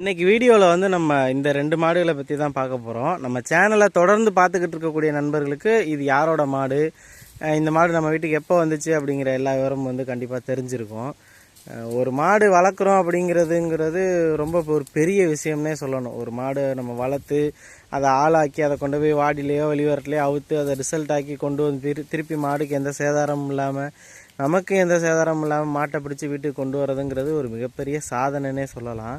இன்னைக்கு வீடியோவில் வந்து நம்ம இந்த ரெண்டு மாடுகளை பற்றி தான் பார்க்க போகிறோம் நம்ம சேனலை தொடர்ந்து பார்த்துக்கிட்டு இருக்கக்கூடிய நண்பர்களுக்கு இது யாரோட மாடு? இந்த மாடு நம்ம வீட்டுக்கு எப்போ வந்துச்சு அப்படிங்கிற எல்லா விவரமும் வந்து கண்டிப்பாக தெரிஞ்சிருக்கும். ஒரு மாடு வளர்க்குறோம் அப்படிங்கிறதுங்கிறது ரொம்ப ஒரு பெரிய விஷயம்னே சொல்லணும். ஒரு மாடு நம்ம வளர்த்து அதை ஆளாக்கி அதை கொண்டு போய் வாடிலேயோ வெளிவரத்துலையோ அவுத்து அதை ரிசல்ட் ஆக்கி கொண்டு வந்து திரு திருப்பி மாடுக்கு எந்த சேதாரமும் இல்லாமல் நமக்கு எந்த சேதாரமும் இல்லாமல் மாட்டை பிடிச்சி வீட்டுக்கு கொண்டு வரதுங்கிறது ஒரு மிகப்பெரிய சாதனைன்னே சொல்லலாம்.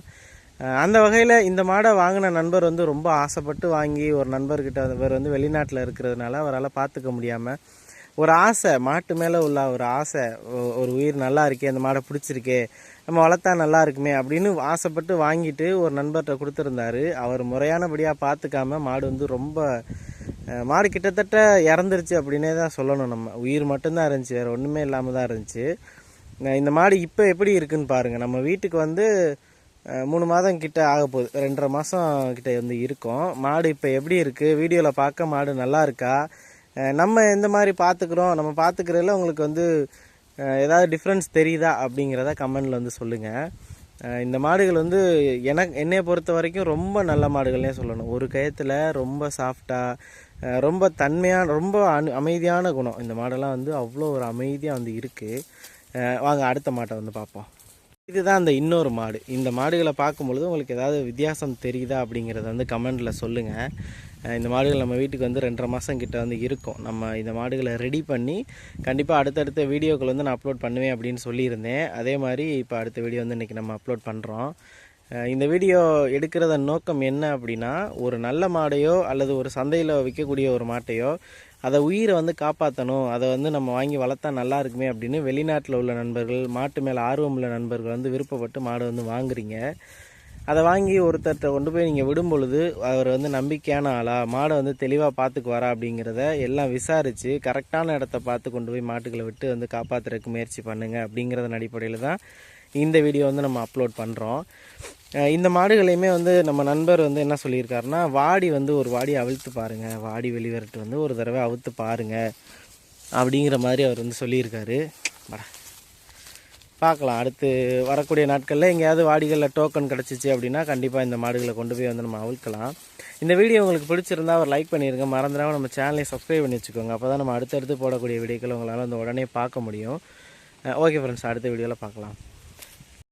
அந்த வகையில் இந்த மாடை வாங்கின நண்பர் வந்து ரொம்ப ஆசைப்பட்டு வாங்கி ஒரு நண்பர்கிட்ட அவர் வந்து வெளிநாட்டில் இருக்கிறதுனால அவரால் பார்த்துக்க முடியாமல் ஒரு ஆசை மாட்டு மேலே உள்ள ஒரு ஆசை ஒரு உயிர் நல்லா இருக்கே அந்த மாடை பிடிச்சிருக்கே நம்ம வளர்த்தா நல்லா இருக்குமே அப்படின்னு ஆசைப்பட்டு வாங்கிட்டு ஒரு நண்பர்கிட்ட கொடுத்துருந்தாரு. அவர் முறையானபடியாக பார்த்துக்காம மாடு வந்து ரொம்ப மாடு கிட்டத்தட்ட இறந்துருச்சு அப்படின்னே தான் சொல்லணும் நம்ம. உயிர் மட்டும்தான் இருந்துச்சு வேறு ஒன்றுமே இல்லாமல் தான் இருந்துச்சு. இந்த மாடு இப்போ எப்படி இருக்குன்னு பாருங்கள் நம்ம வீட்டுக்கு வந்து மூணு மாதம் கிட்ட ஆக போகுது. ரெண்டரை மாதம் கிட்ட வந்து இருக்கும். மாடு இப்போ எப்படி இருக்குது வீடியோவில் பார்க்க மாடு நல்லா இருக்கா? நம்ம எந்த மாதிரி பார்த்துக்குறோம் நம்ம பார்த்துக்கிறதுல உங்களுக்கு வந்து ஏதாவது டிஃப்ரென்ஸ் தெரியுதா அப்படிங்கிறத கமெண்டில் வந்து சொல்லுங்கள் இந்த மாடுகள் வந்து எனக்கு என்னையை பொறுத்த வரைக்கும் ரொம்ப நல்ல மாடுகள்னே சொல்லணும். ஒரு கயத்தில் ரொம்ப சாஃப்டாக ரொம்ப தன்மையான ரொம்ப அனு அமைதியான குணம். இந்த மாடெல்லாம் வந்து அவ்வளோ ஒரு அமைதியாக வந்து இருக்குது வாங்க அடுத்த மாட்டை வந்து பார்ப்போம். இதுதான் அந்த இன்னொரு மாடு. இந்த மாடுகளை பார்க்கும்பொழுது உங்களுக்கு ஏதாவது வித்தியாசம் தெரியுதா அப்படிங்கிறத வந்து கமெண்டில் சொல்லுங்கள் இந்த மாடுகள் நம்ம வீட்டுக்கு வந்து ரெண்டரை மாதம் கிட்ட வந்து இருக்கும். நம்ம இந்த மாடுகளை ரெடி பண்ணி கண்டிப்பாக அடுத்தடுத்த வீடியோக்கள் வந்து நான் அப்லோட் பண்ணுவேன் அப்படின்னு சொல்லியிருந்தேன். அதே மாதிரி இப்போ அடுத்த வீடியோ வந்து இன்றைக்கி நம்ம அப்லோட் பண்ணுறோம் இந்த வீடியோ எடுக்கிறதன் நோக்கம் என்ன அப்படின்னா ஒரு நல்ல மாடையோ அல்லது ஒரு சந்தையில் விற்கக்கூடிய ஒரு மாட்டையோ அதை உயிரை வந்து காப்பாற்றணும் அதை வந்து நம்ம வாங்கி வளர்த்தா நல்லா இருக்குமே அப்படின்னு வெளிநாட்டில் உள்ள நண்பர்கள் மாட்டு மேலே ஆர்வம் உள்ள நண்பர்கள் வந்து விருப்பப்பட்டு மாடை வந்து வாங்குறீங்க. அதை வாங்கி ஒருத்தர்கிட்ட கொண்டு போய் நீங்கள் விடும் பொழுது அவர் வந்து நம்பிக்கையான ஆளா மாடை வந்து தெளிவாக பார்த்துக்குவாரா அப்படிங்கிறத எல்லாம் விசாரித்து கரெக்டான இடத்த பார்த்து கொண்டு போய் மாட்டுகளை விட்டு வந்து காப்பாற்றுறதுக்கு முயற்சி பண்ணுங்க அப்படிங்கிறதன் அடிப்படையில் தான் இந்த வீடியோ வந்து நம்ம அப்லோட் பண்ணுறோம் இந்த மாடுகளையுமே வந்து நம்ம நண்பர் வந்து என்ன சொல்லியிருக்காருன்னா வாடி வந்து ஒரு வாடி அவிழ்த்து பாருங்கள் வாடி வெளிவரட்டு வந்து ஒரு தடவை அவுத்து பாருங்கள் அப்படிங்கிற மாதிரி அவர் வந்து சொல்லியிருக்காரு. பார்க்கலாம். அடுத்து வரக்கூடிய நாட்களில் எங்கேயாவது வாடிகளில் டோக்கன் கிடச்சிச்சு அப்படின்னா கண்டிப்பாக இந்த மாடுகளை கொண்டு போய் வந்து நம்ம அவிழ்க்கலாம். இந்த வீடியோ உங்களுக்கு பிடிச்சிருந்தா ஒரு லைக் பண்ணிடுங்க மறந்துடாம நம்ம சேனலை சப்ஸ்கிரைப் பண்ணி வச்சுக்கோங்க. அப்போ தான் நம்ம அடுத்தடுத்து போடக்கூடிய வீடியோக்கள் உங்களால் வந்து உடனே பார்க்க முடியும். ஓகே ஃப்ரெண்ட்ஸ் அடுத்த வீடியோவில் பார்க்கலாம்.